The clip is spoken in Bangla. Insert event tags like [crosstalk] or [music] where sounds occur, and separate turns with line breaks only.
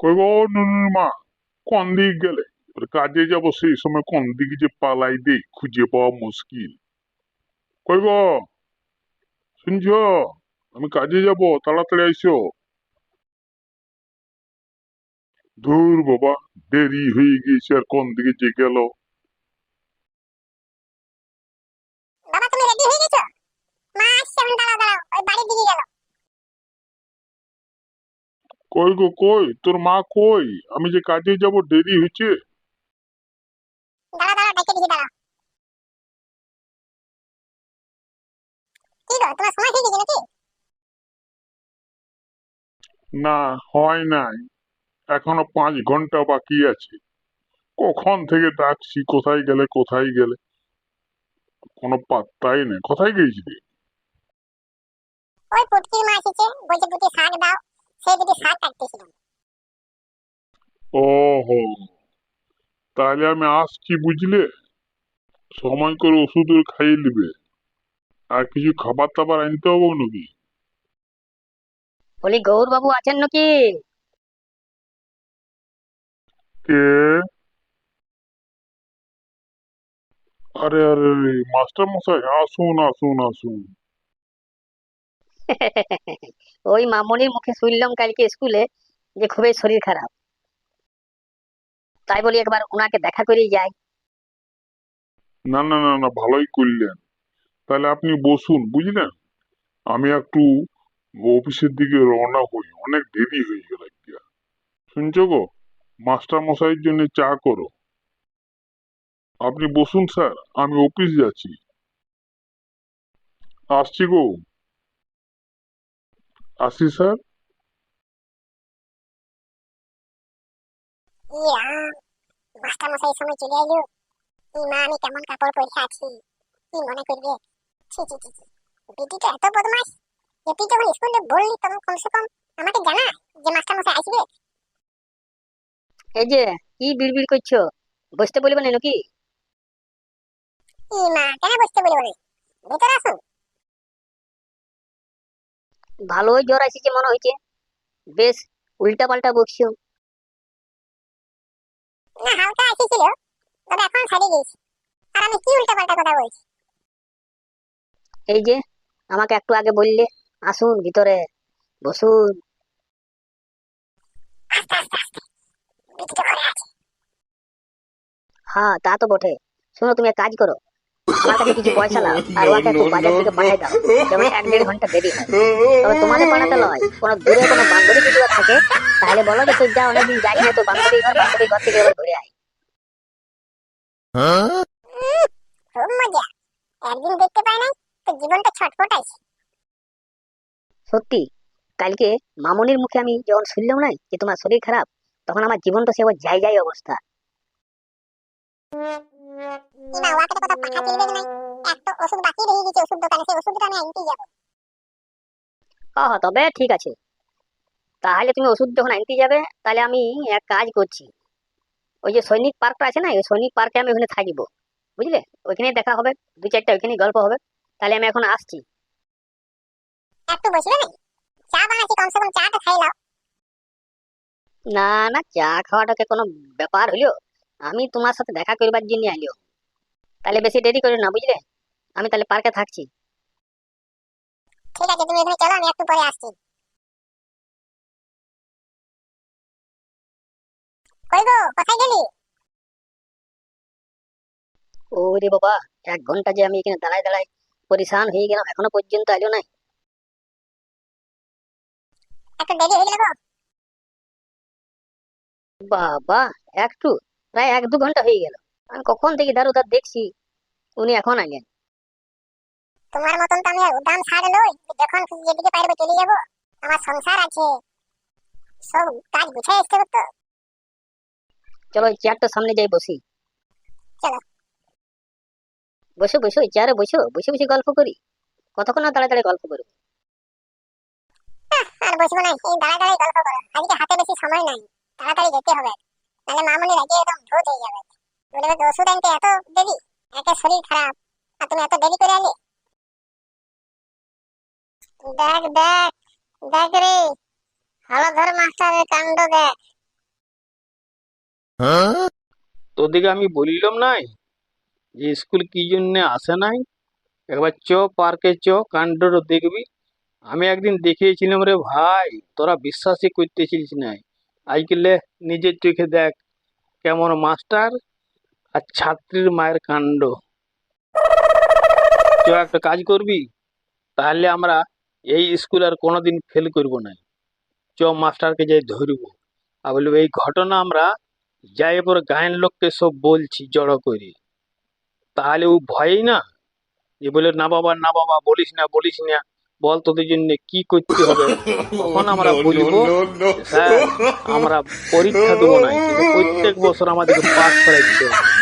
কই গো মা কোন দিক গেলে কাজে যাব, সেই সময় কোন দিকে যে পালাই দেই, খুঁজে পাওয়া মুশকিল। কইব শুনছ? আমি কাজে যাব, তাড়াতাড়ি আইসো। ধুর বাবা, দেরি হয়ে গেছে, আর কোন দিকে যে গেল
বাবা তুমি রেডি হয়ে গেছো মা আসছে এখন দাঁড়াও দাঁড়াও ওই বাড়ির দিকে গেল
কই গো কই? তোর মা কই? আমি যে কাজে যাব দেরি হচ্ছে
দাঁড়া দাঁড়া ডেকে দিকে দাঁড়াও কি গো তোমার সময় হয়ে গেছে নাকি?
না হয় নাই। এখনও পাঁচ ঘণ্টা বাকি আছে। কখন থেকে ডাকছি কোথায় গেলে কোথায় গেলে? কোনো পাত্তাই নেই। কোথায় গেছিলি?
ওই পুটকির মা এসেছে বলছে দুটি শাক দাও। সেই দুটি শাক কাটতেছিলাম
ওহো তাহলে আমি আসছি বুঝলে? সময় করে ওষুধ খাইয়ে নিবে। আর কিছু খাবার টাবার আনতে হবে নাকি?
বলি গৌর বাবু আছেন নাকি?
কে? আরে আরে আরে, মাস্টার মশাই আসুন আসুন আসুন। [laughs]
ওই মামনির মুখে শুনলাম কালকে স্কুলে যে খুবই শরীর খারাপ। তাই বলি একবার ওনাকে দেখা করেই যাই।
না না না না, ভালোই করলেন। তাহলে আপনি বসুন, বুঝলেন? আমি একটু অফিসের দিকে রওনা হই, অনেক দেরি হয়ে গেল। শুনছো গো? মাস্টার মশাইয়ের জন্য চা করো। আপনি বসুন, স্যার, আমি অফিস যাচ্ছি। আসছি গো। আসি স্যার?
মাস্টার মশাই সময় চলে এলো। মা আমি কেমন কাপড় পরে আছি? কি মনে করবে? ছি ছি ছি ছি। বিটিটা এত বদমাস যে তুই যখন স্কুলে বললি তখন কমসে কম আমাকে জানা যে মাস্টার মশাই আসবে।
এই যে কি বিড়বিড় করছ? বসতে বলবে না নাকি?
ই মা কেন বসতে বলি বলে ভেতরে আসুন।
ভালোই জ্বর আসছে মনে হয়েছে। বেশ উল্টা পাল্টা বকছো।
না হালকা এসেছিল তবে এখন গেছি আর আমি কি উল্টা পাল্টা কথা বলছি?
এই যে আমাকে একটু আগে বললে আসুন ভিতরে বসুন। হ্যাঁ তা তো বটে। শোনো তুমি এক কাজ করো। আমার কাছে কিছু পয়সা নাও আর ওকে একটু বাজার থেকে পাঠিয়ে দাও যেমন এক দেড় ঘণ্টা দেরি হয়। তবে তোমাদের পাঠাতে নয় কোনো দূরে কোনো বান্ধবী যদি থাকে তাহলে বলো যে তুই যা অনেকদিন যাই না তো বান্ধবী ঘর বান্ধবী ঘর থেকে এবার ঘুরে আয়।
খুব মজা। একদিন দেখতে পাই নাই তো জীবনটা ছটফটাইছে
সত্যি কালকে মামনির মুখে আমি যখন শুনলাম না যে তোমার শরীর খারাপ তখন আমার জীবনটা সে যাই যাই অবস্থা।
চলবে না এক তো ওষুধ বাকি রয়ে গেছে ওষুধ দোকানে সেই ওষুধটা আমি যাব।
ও তবে ঠিক আছে। তাহলে তুমি ওষুধ যখন আনতে যাবে তাহলে আমি এক কাজ করছি। ওই যে সৈনিক পার্কটা আছে না ওই সৈনিক পার্কে আমি ওখানে থাকব। বুঝলে? ওইখানেই দেখা হবে দু চারটা ওইখানেই গল্প হবে। তাহলে আমি এখন আসছি।
একটু বসবে না চা বানাচ্ছি কমসে কম চাটা খাই নাও।
না না চা খাওয়াটাকে কোনো ব্যাপার হইল আমি তোমার সাথে দেখা করবার জন্য আইলিও তাহলে বেশি দেরি করো না বুঝলে? আমি তাহলে পার্কে থাকছি।
ঠিক আছে তুমি এখানে চলো আমি একটু পরে আসছি। কই গো কোথায় গেলি?
ওরে বাবা এক ঘণ্টা যে আমি এখানে দাঁড়ায় দাঁড়ায় পরিশান হয়ে গেলাম এখনও পর্যন্ত আইলো না
একটু দেরি হয়ে গেল
বাবা একটু প্রায় এক দু ঘণ্টা হয়ে গেল। আমি কখন থেকে ধার উধার দেখছি। উনি এখন আগে
তোমার মতন তো আমি উদাম ছাড় লই যখন যেদিকে পারব চলে যাব আমার সংসার আছে। সব কাজ গুছাই আসতে হতো
চলো ওই চেয়ারটার সামনে যাই বসি।
চলো।
বসো বসো চেয়ারে বসো বসে বসে গল্প করি। কতক্ষণ না দাঁড়ায় গল্প করব?
আর বসবো না এই দাঁড়ায় গল্প করো। আজকে হাতে বেশি সময় নাই তাড়াতাড়ি যেতে হবে। নাহলে মামুনি রাগে একদম ভূত হয়ে যাবে। বলবে যে ওষুধ আনতে এত দেরি? একে শরীর খারাপ। আর তুমি এত দেরি করে আলে দেখ দেখ দেখ রে। হালো ধর মাস্টারের কাণ্ড দেখ।
তোদিকে আমি বলিলাম নাই যে স্কুল কি জন্য আসে নাই? একবার চ পার্কে চ কাণ্ডটা দেখবি। আমি একদিন দেখিয়েছিলাম রে ভাই তোরা বিশ্বাসই করতেছিলিস নাই। আজকালে নিজের চোখে দেখ কেমন মাস্টার। আর ছাত্রীর মায়ের কাণ্ড। চ একটা কাজ করবি তাহলে আমরা এই স্কুল আর কোনোদিন ফেল করব না। চ মাস্টারকে যাই ধরব। আর বলব এই ঘটনা আমরা যাই পরে গায়ের লোককে সব বলছি জড়ো করে। তাহলে ও ভয়ই না? যে বলে না বাবা না বাবা বলিস না বলিস না। বল তোদের জন্য কি করতে হবে? তখন আমরা বলব স্যার আমরা পরীক্ষা দেবো না। কিন্তু প্রত্যেক বছর আমাদেরকে পাস করাই দিতে হবে।